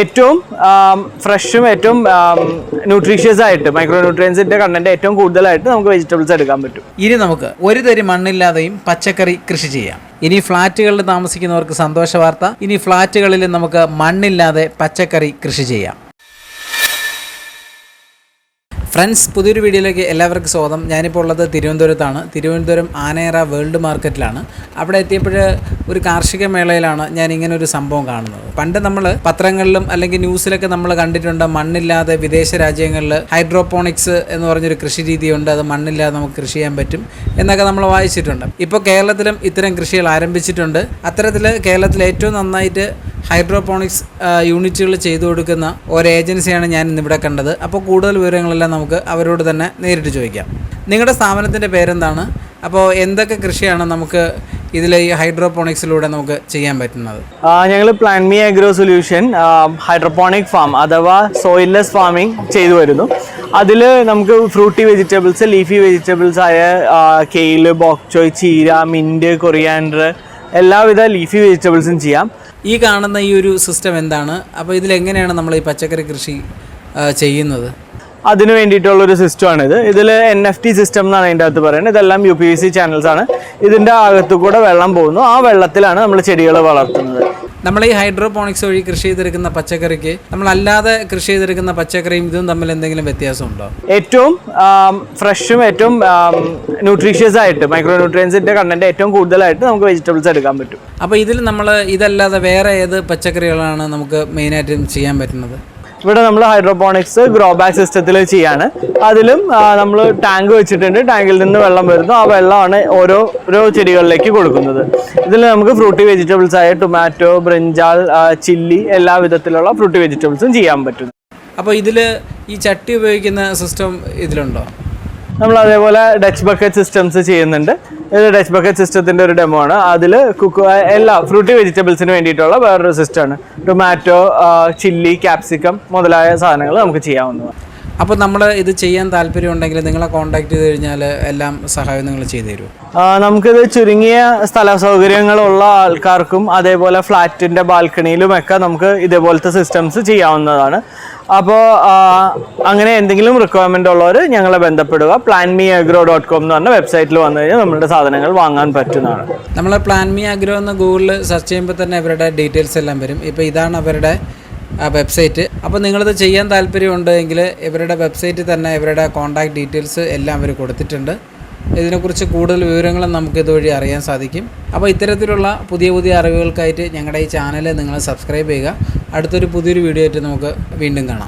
ഏറ്റവും ഫ്രഷും ഏറ്റവും ന്യൂട്രീഷ്യസ് ആയിട്ട് മൈക്രോ ന്യൂട്രിയൻസിന്റെ കണ്ടന്റ് ഏറ്റവും കൂടുതലായിട്ട് നമുക്ക് വെജിറ്റബിൾസ് എടുക്കാൻ പറ്റും. ഇനി നമുക്ക് ഒരു തരി മണ്ണില്ലാതെയും പച്ചക്കറി കൃഷി ചെയ്യാം. ഇനി ഫ്ളാറ്റുകളിൽ താമസിക്കുന്നവർക്ക് സന്തോഷ വാർത്ത ഇനി ഫ്ളാറ്റുകളിൽ നമുക്ക് മണ്ണില്ലാതെ പച്ചക്കറി കൃഷി ചെയ്യാം. ഫ്രണ്ട്സ് പുതിയൊരു വീഡിയോയിലേക്ക് എല്ലാവർക്കും സ്വാഗതം. ഞാനിപ്പോൾ ഉള്ളത് തിരുവനന്തപുരത്താണ്. തിരുവനന്തപുരം ആനയറ വേൾഡ് മാർക്കറ്റിലാണ്. അവിടെ എത്തിയപ്പോൾ ഒരു കാർഷിക മേളയിലാണ് ഞാൻ ഇങ്ങനെ ഒരു സംഭവം കാണുന്നത്. പണ്ട് നമ്മൾ പത്രങ്ങളിലും അല്ലെങ്കിൽ ന്യൂസിലൊക്കെ നമ്മൾ കണ്ടിട്ടുണ്ട് മണ്ണില്ലാതെ വിദേശ രാജ്യങ്ങളിൽ ഹൈഡ്രോപോണിക്സ് എന്ന് പറഞ്ഞൊരു കൃഷി രീതിയുണ്ട്. അത് മണ്ണില്ലാതെ നമുക്ക് കൃഷി ചെയ്യാൻ പറ്റും എന്നൊക്കെ നമ്മൾ വായിച്ചിട്ടുണ്ട്. ഇപ്പോൾ കേരളത്തിലും ഇത്തരം കൃഷികൾ ആരംഭിച്ചിട്ടുണ്ട്. അത്തരത്തിൽ കേരളത്തിൽ ഏറ്റവും നന്നായിട്ട് ഹൈഡ്രോപോണിക്സ് യൂണിറ്റുകൾ ചെയ്തു കൊടുക്കുന്ന ഒരു ഏജൻസിയാണ് ഞാൻ ഇന്നിവിടെ കണ്ടത്. അപ്പോൾ കൂടുതൽ വിവരങ്ങളെല്ലാം നമുക്ക് അവരോട് തന്നെ നേരിട്ട് ചോദിക്കാം. നിങ്ങളുടെ സ്ഥാപനത്തിന്റെ പേരെന്താണ്? അപ്പോൾ എന്തൊക്കെ കൃഷിയാണ് നമുക്ക് ഇതിൽ ഈ ഹൈഡ്രോപോണിക്സിലൂടെ നമുക്ക് ചെയ്യാൻ പറ്റുന്നത്? ഞങ്ങൾ plan me agro solution hydroponic farm അഥവാ സോയിൽലെസ് ഫാമിംഗ് ചെയ്തു വരുന്നു. അതിൽ നമുക്ക് ഫ്രൂട്ടി വെജിറ്റബിൾസ് ലീഫി വെജിറ്റബിൾസ് ആയ കെയിൽ ബോക്ചോയ് ചീര മിന്റ് കൊറിയാൻഡർ എല്ലാവിധ ലീഫി വെജിറ്റബിൾസും ചെയ്യാം. ഈ കാണുന്ന ഈ ഒരു സിസ്റ്റം എന്താണ്? അപ്പോൾ ഇതിലെങ്ങനെയാണ് നമ്മൾ ഈ പച്ചക്കറി കൃഷി ചെയ്യുന്നത്? അതിന് വേണ്ടിയിട്ടുള്ള ഒരു സിസ്റ്റമാണിത് ഇതിൽ എൻ എഫ് ടി സിസ്റ്റം എന്നാണ് അതിന്റെ അകത്ത് പറയുന്നത്. ഇതെല്ലാം U P V C channels ആണ്. ഇതിന്റെ അകത്തു കൂടെ വെള്ളം പോകുന്നു. ആ വെള്ളത്തിലാണ് നമ്മൾ ചെടികൾ വളർത്തുന്നത്. നമ്മൾ ഈ ഹൈഡ്രോപോണിക്സ് വഴി കൃഷി ചെയ്തെടുക്കുന്ന പച്ചക്കറിക്ക് നമ്മൾ അല്ലാതെ കൃഷി ചെയ്തെടുക്കുന്ന പച്ചക്കറിയും ഇതും തമ്മിൽ എന്തെങ്കിലും വ്യത്യാസമുണ്ടോ? ഏറ്റവും ഫ്രഷും ഏറ്റവും ന്യൂട്രീഷ്യസ് ആയിട്ട് മൈക്രോ ന്യൂട്രിയൻസിന്റെ കണ്ടന്റ് ഏറ്റവും കൂടുതലായിട്ട് നമുക്ക് വെജിറ്റബിൾസ് എടുക്കാൻ പറ്റും. അപ്പോൾ ഇതിൽ നമ്മൾ ഇതല്ലാതെ വേറെ ഏത് പച്ചക്കറികളാണ് നമുക്ക് മെയിനായിട്ടും ചെയ്യാൻ പറ്റുന്നത്? ഇവിടെ നമ്മൾ ഹൈഡ്രോപോണിക്സ് ഗ്രോ ബാഗ് സിസ്റ്റത്തിൽ ചെയ്യാണ്. അതിലും നമ്മൾ ടാങ്ക് വെച്ചിട്ടുണ്ട്. ടാങ്കിൽ നിന്ന് വെള്ളം വരുന്നു. ആ വെള്ളമാണ് ഓരോ ഓരോ ചെടികളിലേക്ക് കൊടുക്കുന്നത്. ഇതിൽ നമുക്ക് ഫ്രൂട്ടി വെജിറ്റബിൾസ് ആയ ടൊമാറ്റോ ബ്രിഞ്ചാൾ ചില്ലി എല്ലാ വിധത്തിലുള്ള ഫ്രൂട്ടി വെജിറ്റബിൾസും ചെയ്യാൻ പറ്റും അപ്പോൾ ഇതിൽ ഈ ചട്ടി ഉപയോഗിക്കുന്ന സിസ്റ്റം ഇതിലുണ്ടോ? നമ്മൾ അതേപോലെ ഡച്ച് ബക്കറ്റ് സിസ്റ്റംസ് ചെയ്യുന്നുണ്ട്. ഇത് ഡച്ച് ബക്കറ്റ് സിസ്റ്റത്തിന്റെ ഒരു ഡെമോ ആണ്. അതിൽ കുക്ക് എല്ലാ ഫ്രൂട്ടി വെജിറ്റബിൾസിന് വേണ്ടിയിട്ടുള്ള വേറൊരു സിസ്റ്റമാണ് ടൊമാറ്റോ ചില്ലി ക്യാപ്സിക്കം മുതലായ സാധനങ്ങൾ നമുക്ക് ചെയ്യാവുന്നതാണ്. അപ്പോൾ നമ്മൾ ഇത് ചെയ്യാൻ താല്പര്യമുണ്ടെങ്കിൽ നിങ്ങളെ കോൺടാക്ട് ചെയ്ത് കഴിഞ്ഞാൽ എല്ലാം സഹായം നിങ്ങൾ ചെയ്തു തരുമോ? ആ, നമുക്കിത് ചുരുങ്ങിയ സ്ഥല സൗകര്യങ്ങളുള്ള ആൾക്കാർക്കും അതേപോലെ ഫ്ലാറ്റിന്റെ ബാൽക്കണിയിലും ഒക്കെ നമുക്ക് ഇതേപോലത്തെ സിസ്റ്റംസ് ചെയ്യാവുന്നതാണ്. അപ്പോൾ അങ്ങനെ എന്തെങ്കിലും റിക്വയർമെന്റ് ഉള്ളവർ ഞങ്ങളെ ബന്ധപ്പെടുക. Plan me agro dot com എന്ന് പറഞ്ഞ വെബ്സൈറ്റിൽ വന്നു കഴിഞ്ഞാൽ നമ്മളുടെ സാധനങ്ങൾ വാങ്ങാൻ പറ്റുന്നതാണ്. നമ്മൾ പ്ലാൻ മീ അഗ്രോ എന്ന് ഗൂഗിളിൽ സെർച്ച് ചെയ്യുമ്പോൾ തന്നെ അവരുടെ ഡീറ്റെയിൽസ് എല്ലാം വരും. ഇപ്പോൾ ഇതാണ് അവരുടെ വെബ്സൈറ്റ്. അപ്പോൾ നിങ്ങളിത് ചെയ്യാൻ താല്പര്യമുണ്ടെങ്കിൽ ഇവരുടെ വെബ്സൈറ്റിൽ തന്നെ ഇവരുടെ കോൺടാക്ട് ഡീറ്റെയിൽസ് എല്ലാം അവർ കൊടുത്തിട്ടുണ്ട്. ഇതിനെക്കുറിച്ച് കൂടുതൽ വിവരങ്ങളും നമുക്ക് ഇതുവഴി അറിയാൻ സാധിക്കും. അപ്പോൾ ഇത്തരത്തിലുള്ള പുതിയ പുതിയ അറിവുകൾക്കായിട്ട് ഞങ്ങളുടെ ഈ ചാനൽ നിങ്ങൾ സബ്സ്ക്രൈബ് ചെയ്യുക. അടുത്തൊരു പുതിയൊരു വീഡിയോ ആയിട്ട് നമുക്ക് വീണ്ടും കാണാം.